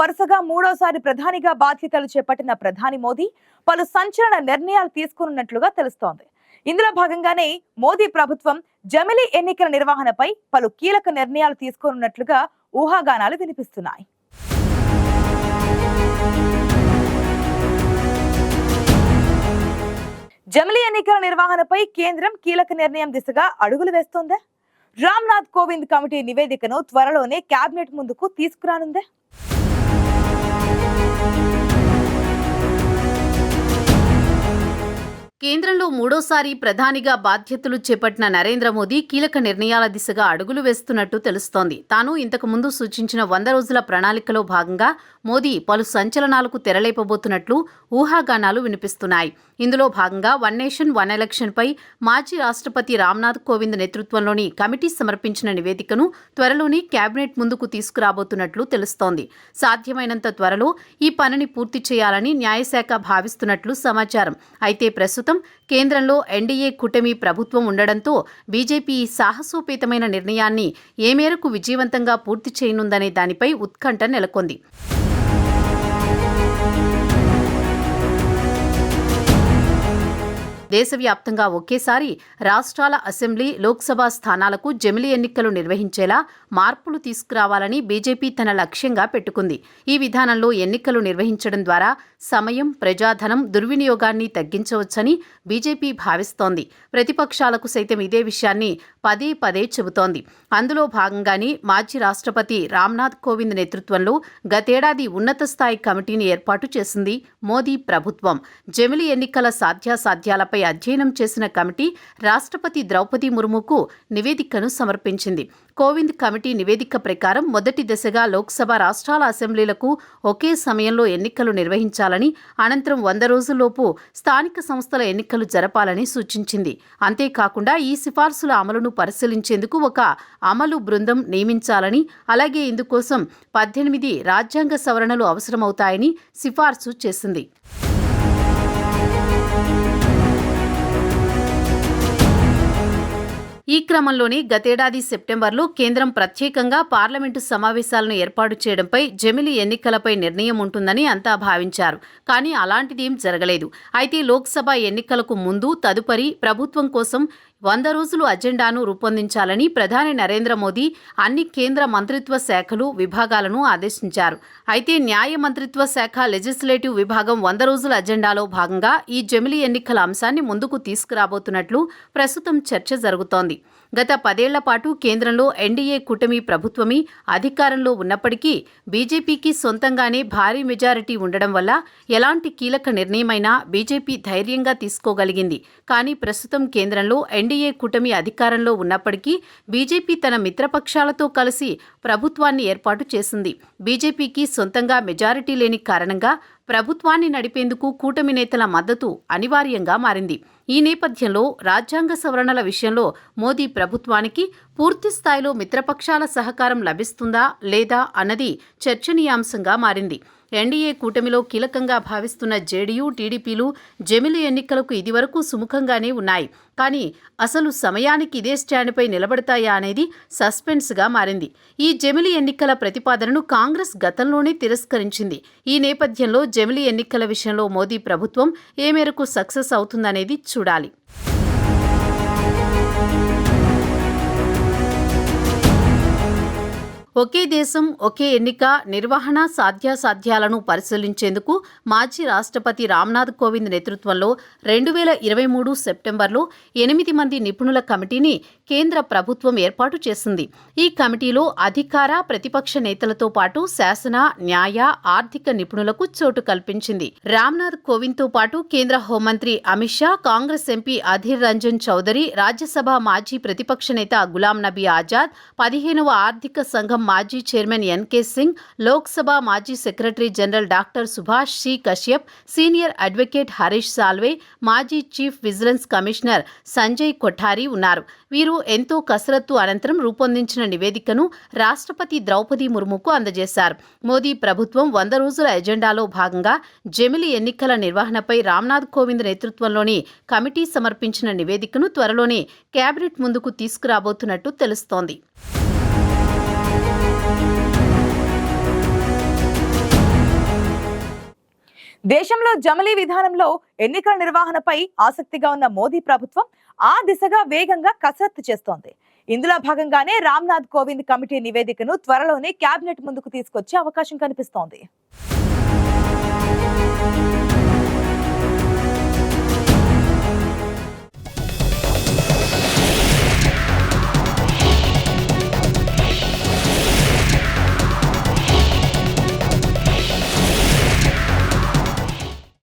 వరుసగా మూడోసారి ప్రధానిగా బాధ్యతలు చేపట్టిన ప్రధాని మోదీ పలు సంచలన నిర్ణయాలు తీసుకున్నట్లుగా తెలుస్తోంది. ఇందులో భాగంగానే మోదీ ప్రభుత్వం జమిలి ఎన్నికల నిర్వహణపై పలు కీలక నిర్ణయాలు తీసుకున్నట్లుగా ఊహాగానాలు వినిపిస్తున్నాయి. జమిలి ఎన్నికల నిర్వహణపై కేంద్రం కీలక నిర్ణయం దిశగా అడుగులు వేస్తోందా? రామ్నాథ్ కోవింద్ కమిటీ నివేదికను త్వరలోనే కేబినెట్ ముందుకు తీసుకురానుందే? కేంద్రంలో మూడోసారి ప్రధానిగా బాధ్యతలు చేపట్టిన నరేంద్ర మోదీ కీలక నిర్ణయాల దిశగా అడుగులు వేస్తున్నట్టు తెలుస్తోంది. తాను ఇంతకు ముందు సూచించిన వంద రోజుల ప్రణాళికలో భాగంగా మోదీ పలు సంచలనాలకు తెరలేపబోతున్నట్లు ఊహాగానాలు వినిపిస్తున్నాయి. ఇందులో భాగంగా వన్ నేషన్ వన్ ఎలక్షన్పై మాజీ రాష్ట్రపతి రామ్నాథ్ కోవింద్ నేతృత్వంలోని కమిటీ సమర్పించిన నివేదికను త్వరలోనే కేబినెట్ ముందుకు తీసుకురాబోతున్నట్లు తెలుస్తోంది. సాధ్యమైనంత త్వరలో ఈ పనిని పూర్తి చేయాలని న్యాయశాఖ భావిస్తున్నట్లు సమాచారం. అయితే ప్రస్తుతం కేంద్రంలో ఎన్డీఏ కూటమి ప్రభుత్వం ఉండడంతో బీజేపీ ఈ సాహసోపేతమైన నిర్ణయాన్ని ఏ మేరకు విజయవంతంగా పూర్తి చేయనుందనే దానిపై ఉత్కంఠ నెలకొంది. దేశవ్యాప్తంగా ఒకేసారి రాష్ట్రాల అసెంబ్లీ లోక్సభ స్థానాలకు జమిలీ ఎన్నికలు నిర్వహించేలా మార్పులు తీసుకురావాలని బీజేపీ తన లక్ష్యంగా పెట్టుకుంది. ఈ విధానంలో ఎన్నికలు నిర్వహించడం ద్వారా సమయం ప్రజాధనం దుర్వినియోగాన్ని తగ్గించవచ్చని బీజేపీ భావిస్తోంది. ప్రతిపక్షాలకు సైతం ఇదే విషయాన్ని పదే పదే చెబుతోంది. అందులో భాగంగానే మాజీ రాష్ట్రపతి రామ్నాథ్ కోవింద్ నేతృత్వంలో గతేడాది ఉన్నత స్థాయి కమిటీని ఏర్పాటు చేసింది మోదీ ప్రభుత్వం. జమిలి ఎన్నికల సాధ్యాసాధ్యాలపై అధ్యయనం చేసిన కమిటీ రాష్ట్రపతి ద్రౌపది ముర్ముకు నివేదికను సమర్పించింది. కోవింద్ కమిటీ నివేదిక ప్రకారం మొదటి దశగా లోక్సభ రాష్ట్రాల అసెంబ్లీలకు ఒకే సమయంలో ఎన్నికలు నిర్వహించాలని అనంతరం వంద రోజుల్లోపు స్థానిక సంస్థల ఎన్నికలు జరపాలని సూచించింది. అంతేకాకుండా ఈ సిఫార్సుల అమలును పరిశీలించేందుకు ఒక అమలు బృందం నియమించాలని అలాగే ఇందుకోసం పద్దెనిమిది రాజ్యాంగ సవరణలు అవసరమవుతాయని సిఫార్సు చేసింది. ఈ క్రమంలోనే గతేడాది సెప్టెంబర్లో కేంద్రం ప్రత్యేకంగా పార్లమెంటు సమావేశాలను ఏర్పాటు చేయడంపై జమిలి ఎన్నికలపై నిర్ణయం ఉంటుందని అంతా భావించారు. కానీ అలాంటిదేం జరగలేదు. అయితే లోక్సభ ఎన్నికలకు ముందు తదుపరి ప్రభుత్వం కోసం వంద రోజులు అజెండాను రూపొందించాలని ప్రధాని నరేంద్ర మోదీ అన్ని కేంద్ర మంత్రిత్వ శాఖలు విభాగాలను ఆదేశించారు. అయితే న్యాయ మంత్రిత్వ శాఖ లెజిస్లేటివ్ విభాగం వంద రోజుల అజెండాలో భాగంగా ఈ జమిలి ఎన్నికల అంశాన్ని ముందుకు తీసుకురాబోతున్నట్లు ప్రస్తుతం చర్చ జరుగుతోంది. గత పదేళ్ళ పాటు కేంద్రంలో ఎన్డీఏ కూటమి ప్రభుత్వమే అధికారంలో ఉన్నప్పటికీ బీజేపీకి సొంతంగానే భారీ మెజారిటీ ఉండడం వల్ల ఎలాంటి కీలక నిర్ణయమైనా బీజేపీ ధైర్యంగా తీసుకోగలిగింది. కానీ ప్రస్తుతం కేంద్రంలో ఎన్ ఎన్డీఏ కూటమి అధికారంలో ఉన్నప్పటికీ బీజేపీ తన మిత్రపక్షాలతో కలిసి ప్రభుత్వాన్ని ఏర్పాటు చేసింది. బీజేపీకి సొంతంగా మెజారిటీ లేని కారణంగా ప్రభుత్వాన్ని నడిపేందుకు కూటమి నేతల మద్దతు అనివార్యంగా మారింది. ఈ నేపథ్యంలో రాజ్యాంగ సవరణల విషయంలో మోదీ ప్రభుత్వానికి పూర్తి స్థాయిలో మిత్రపక్షాల సహకారం లభిస్తుందా లేదా అన్నది చర్చనీయాంశంగా మారింది. ఎన్డీఏ కూటమిలో కీలకంగా భావిస్తున్న జేడీయూ టీడీపీలు జమిలి ఎన్నికలకు ఇదివరకు సుముఖంగానే ఉన్నాయి. కానీ అసలు సమయానికి ఇదే స్టాండ్పై నిలబడతాయా అనేది సస్పెన్స్గా మారింది. ఈ జమిలి ఎన్నికల ప్రతిపాదనను కాంగ్రెస్ గతంలోనే తిరస్కరించింది. ఈ నేపథ్యంలో జమిలి ఎన్నికల విషయంలో మోదీ ప్రభుత్వం ఏ మేరకు సక్సెస్ అవుతుందనేది చూడాలి. ఒకే దేశం ఒకే ఎన్నిక నిర్వహణ సాధ్యాసాధ్యాలను పరిశీలించేందుకు మాజీ రాష్ట్రపతి రామ్నాథ్ కోవింద్ నేతృత్వంలో రెండు వేల ఇరవై మూడు సెప్టెంబర్లో ఎనిమిది మంది నిపుణుల కమిటీని కేంద్ర ప్రభుత్వం ఏర్పాటు చేసింది. ఈ కమిటీలో అధికార ప్రతిపక్ష నేతలతో పాటు శాసన న్యాయ ఆర్థిక నిపుణులకు చోటు కల్పించింది. రామ్నాథ్ కోవింద్తో పాటు కేంద్ర హోంమంత్రి అమిత్ షా కాంగ్రెస్ ఎంపీ అధీర్ రంజన్ చౌదరి రాజ్యసభ మాజీ ప్రతిపక్ష నేత గులాం నబీ ఆజాద్ పదిహేనవ ఆర్థిక సంఘం మాజీ చైర్మన్ ఎన్కే సింగ్ లోక్సభ మాజీ secretary general doctor Subhash C Kashyap senior advocate Harish Salve మాజీ chief vigilance commissioner Sanjay Kothari ఉన్నారు. వీరు ఎంతో కసరత్తు అనంతరం రూపొందించిన నివేదికను రాష్ట్రపతి ద్రౌపది ముర్ముకు అందజేశారు. మోదీ ప్రభుత్వం వంద రోజుల ఎజెండాలో భాగంగా జమిలి ఎన్నికల నిర్వహణపై రామ్నాథ్ కోవింద్ నేతృత్వంలోని కమిటీ సమర్పించిన నివేదికను త్వరలోనే కేబినెట్ ముందుకు తీసుకురాబోతున్నట్టు తెలుస్తోంది. దేశంలో జమలీ విధానంలో ఎన్నికల నిర్వహణపై ఆసక్తిగా ఉన్న మోదీ ప్రభుత్వం ఆ దిశగా వేగంగా కసరత్తు చేస్తోంది. ఇందులో భాగంగానే రామ్నాథ్ కోవింద్ కమిటీ నివేదికను త్వరలోనే కేబినెట్ ముందుకు తీసుకొచ్చే అవకాశం కనిపిస్తోంది.